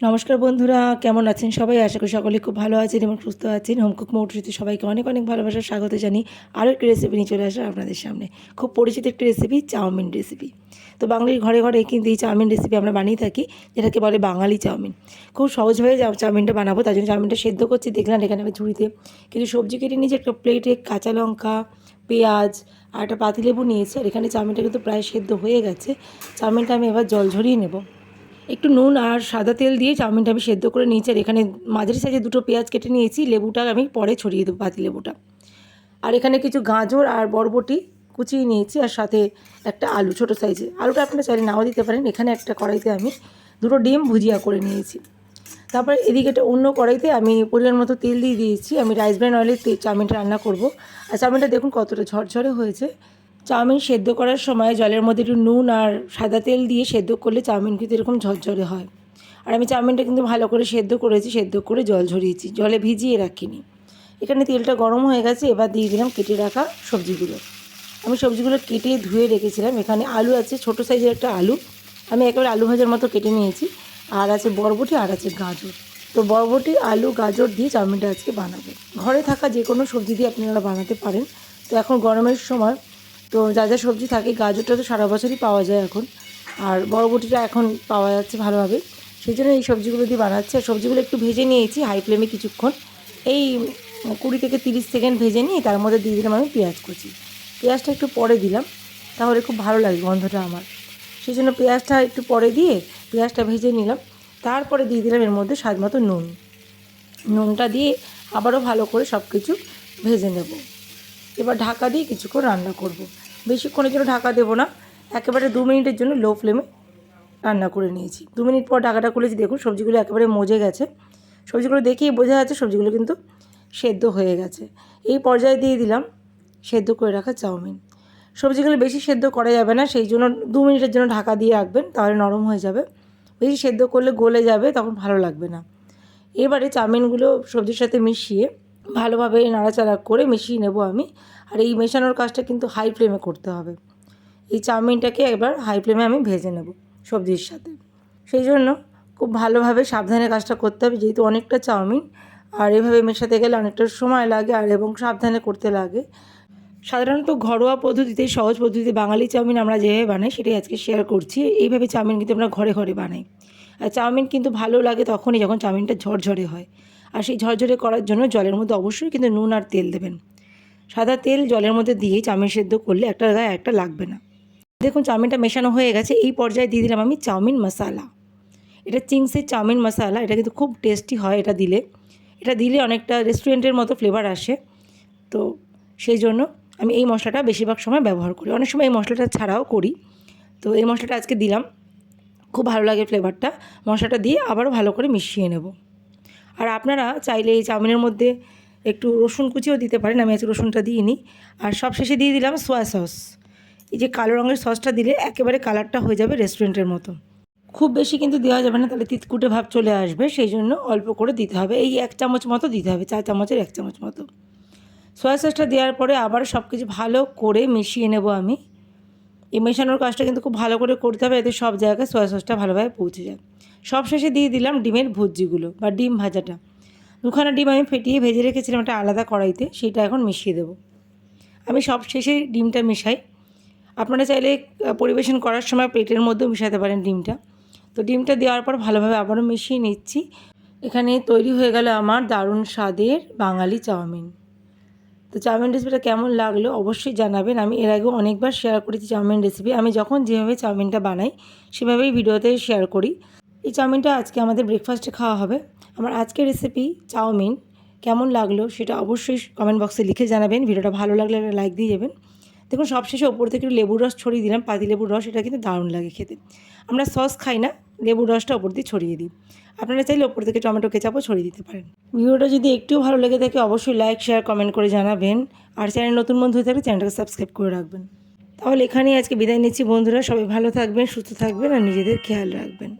নমস্কার বন্ধুরা, কেমন আছেন সবাই? আশা করি সকলে খুব ভালো আছেন এবং সুস্থ আছেন। হোমকুক মোটরিতে সবাইকে অনেক অনেক ভালোবাসা, স্বাগত জানি আরও একটি রেসিপি নিয়ে চলে আসা আপনাদের সামনে। খুব পরিচিত একটি রেসিপি চাউমিন রেসিপি তো বাঙালির ঘরে ঘরে কিন্তু এই চাউমিন রেসিপি আমরা বানিয়ে থাকি, যেটাকে বলে বাঙালি চাউমিন। খুব সহজভাবে চাউমিনটা বানাবো, তার জন্য চাউমিনটা সেদ্ধ করছি। দেখলাম এখানে আমি ঝুড়িতে কিছু সবজি কেটে নিয়েছি, একটা প্লেটে কাঁচা লঙ্কা, পেঁয়াজ আর একটা পাতিলেবু নিয়েছি। আর এখানে চাউমিনটা কিন্তু প্রায় সেদ্ধ হয়ে গেছে। চাউমিনটা আমি এবার জল ঝরিয়ে নেব। একটু নুন আর সাদা তেল দিয়ে চাউমিনটা আমি সেদ্ধ করে নিয়েছি। আর এখানে মাঝারি সাইজে দুটো পেঁয়াজ কেটে নিয়েছি, লেবুটা আমি পরে ছড়িয়ে দেবো পাতি লেবুটা। আর এখানে কিছু গাজর আর বরবটি কুচিয়ে নিয়েছি আর সাথে একটা আলু, ছোটো সাইজে আলুটা আপনারা চাইলে নাও দিতে পারেন। এখানে একটা কড়াইতে আমি দুটো ডিম ভুজিয়া করে নিয়েছি। তারপরে এদিকে একটা অন্য কড়াইতে আমি পরিমাণ মতো তেল দিয়ে দিয়েছি। আমি রাইস ব্র্যান্ড অয়েলে চাউমিনটা রান্না করব। আর চাউমিনটা দেখুন কতটা ঝরঝরে হয়েছে। চাউমিন সেদ্ধ করার সময় জলের মধ্যে একটু নুন আর সাদা তেল দিয়ে সেদ্ধ করলে চাউমিন কিন্তু এরকম ঝরঝরে হয়। আর আমি চাউমিনটা কিন্তু ভালো করে সেদ্ধ করেছি, সেদ্ধ করে জল ঝরিয়েছি, জলে ভিজিয়ে রাখিনি। এখানে তেলটা গরম হয়ে গেছে, এবার দিয়ে দিলাম কেটে রাখা সবজিগুলো। আমি সবজিগুলো কেটে ধুয়ে রেখেছিলাম। এখানে আলু আছে, ছোটো সাইজের একটা আলু। আমি একেবারে আলু ভাজার মতো কেটে নিয়েছি। আর আছে বরবটি আর আছে গাজর। তো বরবটি, আলু, গাজর দিয়ে চাউমিনটা আজকে বানাবো। ঘরে থাকা যে কোনো সবজি দিয়ে আপনারা বানাতে পারেন। তো এখন গরমের সময় তো যা যা সবজি থাকে, গাজরটা তো সারা বছরই পাওয়া যায় এখন। আর বরবটিটা এখন পাওয়া যাচ্ছে ভালোভাবে। সেই জন্য এই সবজিগুলো দিয়ে বানাচ্ছি। আর সবজিগুলো একটু ভেজে নিয়েছি হাই ফ্লেমে কিছুক্ষণ। এই কুড়ি থেকে তিরিশ সেকেন্ড ভেজে নিয়ে তার মধ্যে দিয়ে দিলাম আমি পেঁয়াজ কুচি। পেঁয়াজটা একটু পরে দিলাম, তাহলে খুব ভালো লাগে গন্ধটা আমার। সেই জন্য পেঁয়াজটা একটু পরে দিয়ে পেঁয়াজটা ভেজে নিলাম। তারপরে দিয়ে দিলাম এর মধ্যে স্বাদ মতো নুন। নুনটা দিয়ে আবারও ভালো করে সব কিছু ভেজে নেব। এবার ঢাকা দিয়ে কিছুক্ষণ রান্না করব। বেশিক্ষণের জন্য ঢাকা দেবো না। একেবারে দু মিনিটের জন্য লো ফ্লেমে রান্না করে নিয়েছি। দু মিনিট পর ঢাকাটা খুলেছি, দেখুন সবজিগুলো একেবারে মজে গেছে। সবজিগুলো দেখেই বোঝা যাচ্ছে সবজিগুলো কিন্তু সেদ্ধ হয়ে গেছে। এই পর্যায়ে দিয়ে দিলাম সেদ্ধ করে রাখা চাউমিন। সবজিগুলো বেশি সেদ্ধ করা যাবে না, সেই জন্য দু মিনিটের জন্য ঢাকা দিয়ে রাখবেন, তাহলে নরম হয়ে যাবে। বেশি সেদ্ধ করলে গলে যাবে, তখন ভালো লাগবে না। এবারে চাউমিনগুলো সবজির সাথে মিশিয়ে ভালোভাবে নাড়াচাড়া করে মিশিয়ে নেব আমি। আর এই মেশানোর কাজটা কিন্তু হাই ফ্লেমে করতে হবে। এই চাউমিনটাকে এবার হাই ফ্লেমে আমি ভেজে নেব সবজির সাথে। সেই জন্য খুব ভালোভাবে সাবধানে কাজটা করতে হবে, যেহেতু অনেকটা চাউমিন। আর এভাবে মেশাতে গেলে অনেকটা সময় লাগে আর এবং সাবধানে করতে লাগে। সাধারণত ঘরোয়া পদ্ধতিতে, সহজ পদ্ধতিতে বাঙালি চাউমিন আমরা যেভাবে বানাই, সেটাই আজকে শেয়ার করছি। এইভাবে চাউমিন কিন্তু আমরা ঘরে ঘরে বানাই। আর চাউমিন কিন্তু ভালো লাগে তখনই যখন চাউমিনটা ঝরঝরে হয়। আর সেই ঝরঝরে করার জন্য জলের মধ্যে অবশ্যই কিন্তু নুন আর তেল দেবেন। সাদা তেল জলের মধ্যে দিয়ে চাউমিন সেদ্ধ করলে একটা গায়ে একটা লাগবে না। দেখুন, চাউমিনটা মেশানো হয়ে গেছে। এই পর্যায়ে দিয়ে দিলাম আমি চাউমিন মশালা। এটা চিংসের চাউমিন মশালা, এটা কিন্তু খুব টেস্টি হয় এটা দিলে। এটা দিলে অনেকটা রেস্টুরেন্টের মতো ফ্লেভার আসে। তো সেই জন্য আমি এই মশলাটা বেশিরভাগ সময় ব্যবহার করি। অনেক সময় এই মশলাটা ছাড়াও করি। তো এই মশলাটা আজকে দিলাম। খুব ভালো লাগে ফ্লেভারটা। মশলাটা দিয়ে আবারও ভালো করে মিশিয়ে নেব। আর আপনারা চাইলে এই চাউমিনের মধ্যে একটু রসুন কুচিও দিতে পারেন, আমি আজকে রসুনটা দিইনি। আর সব শেষে দিয়ে দিলাম সোয়া সস এই যে কালো রঙের সসটা দিলে একেবারে কালারটা হয়ে যাবে রেস্টুরেন্টের মতো। খুব বেশি কিন্তু দেওয়া যাবে না, তাহলে তিতকুটে ভাব চলে আসবে সেই জন্য অল্প করে দিতে হবে। এই এক চামচ মতো দিতে হবে চা চামচের এক চামচ মতো। সয়া সসটা দেওয়ার পরে আবার সব কিছু ভালো করে মিশিয়ে নেব আমি। এই মেশানোর কাজটা কিন্তু খুব ভালো করে করতে হবে, এতে সব জায়গায় সয়া সসটা ভালোভাবে পৌঁছে যায়। সব শেষে দিয়ে দিলাম ডিমের ভুজিগুলো বা ডিম ভাজাটা। দুখানা ডিম আমি ফেটিয়ে ভেজে রেখেছিলাম একটা আলাদা কড়াইতে, সেটা এখন মিশিয়ে দেবো। আমি সব শেষে ডিমটা মেশাই। আপনারা চাইলে পরিবেশন করার সময় প্লেটের মধ্যেও মেশাতে পারেন ডিমটা। তো ডিমটা দেওয়ার পর ভালোভাবে আবারও মিশিয়ে নিচ্ছি। এখানে তৈরি হয়ে গেল আমার দারুণ স্বাদের বাঙালি চাউমিন। তো চাউমিন রেসিপিটা কেমন লাগল অবশ্যই জানাবেন। আমি এর আগেও অনেকবার শেয়ার করেছি চাউমিন রেসিপি আমি যখন যেভাবে চাউমিনটা বানাই, সেভাবেই ভিডিওতে শেয়ার করি। এই চাউমিনটা আজকে আমাদের ব্রেকফাস্টে খাওয়া হবে। আমার আজকের রেসিপি চাউমিন, কেমন লাগল সেটা অবশ্যই কমেন্ট বক্সে লিখে জানাবেন। ভিডিওটা ভালো লাগলে লাইক দিয়ে যাবেন। দেখুন, সবশেষে ওপর থেকে একটু লেবুর রস ছড়িয়ে দিলাম। পাতি লেবুর রস, এটা কিন্তু দারুণ লাগে খেতে। আমরা সস খাই না, লেবুর রসটা ওপর দিয়ে ছড়িয়ে দিই। আপনারা চাইলে ওপর থেকে টমেটো, কেচাপও ছড়িয়ে দিতে পারেন। ভিডিওটা যদি একটু ভালো লেগে থাকে, অবশ্যই লাইক শেয়ার কমেন্ট করে জানাবেন। আর চ্যানেল নতুন বন্ধু হয়ে থাকলে চ্যানেলটাকে সাবস্ক্রাইব করে রাখবেন। তাহলে এখানেই আজকে বিদায় নিচ্ছি বন্ধুরা। সবাই ভালো থাকবেন, সুস্থ থাকবেন, আর নিজেদের খেয়াল রাখবেন।